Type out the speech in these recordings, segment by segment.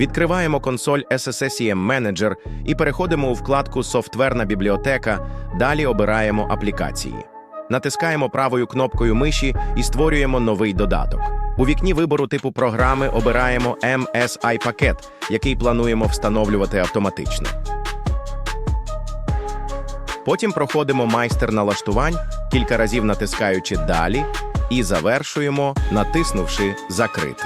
Відкриваємо консоль SSSEM Manager і переходимо у вкладку Софтверна бібліотека. Далі обираємо аплікації. Натискаємо правою кнопкою миші і створюємо новий додаток. У вікні вибору типу програми обираємо MSI пакет, який плануємо встановлювати автоматично. Потім проходимо майстер налаштувань, кілька разів натискаючи Далі і завершуємо, натиснувши Закрити.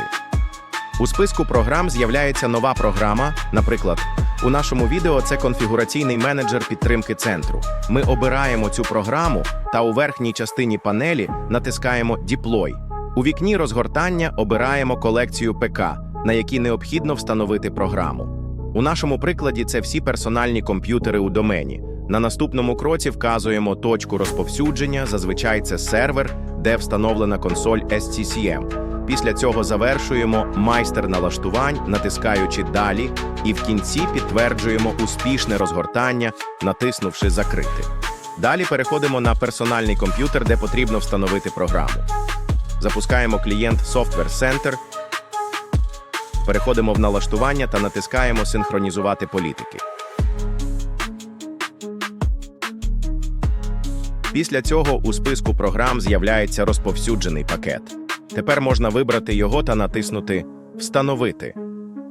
У списку програм з'являється нова програма. Наприклад, у нашому відео це конфігураційний менеджер підтримки центру. Ми обираємо цю програму та у верхній частині панелі натискаємо Deploy. У вікні розгортання обираємо колекцію ПК, на які необхідно встановити програму. У нашому прикладі це всі персональні комп'ютери у домені. На наступному кроці вказуємо точку розповсюдження, зазвичай це сервер, де встановлена консоль SCCM. Після цього завершуємо майстер налаштувань, натискаючи далі, і в кінці підтверджуємо успішне розгортання, натиснувши Закрити. Далі переходимо на персональний комп'ютер, де потрібно встановити програму. Запускаємо клієнт Software Center, переходимо в налаштування та натискаємо Синхронізувати політики. Після цього у списку програм з'являється розповсюджений пакет. Тепер можна вибрати його та натиснути Встановити.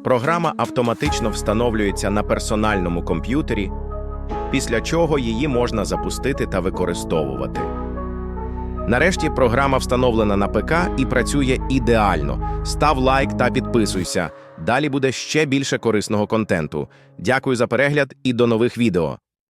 Програма автоматично встановлюється на персональному комп'ютері, після чого її можна запустити та використовувати. Нарешті програма встановлена на ПК і працює ідеально. Став лайк та підписуйся. Далі буде ще більше корисного контенту. Дякую за перегляд і до нових відео.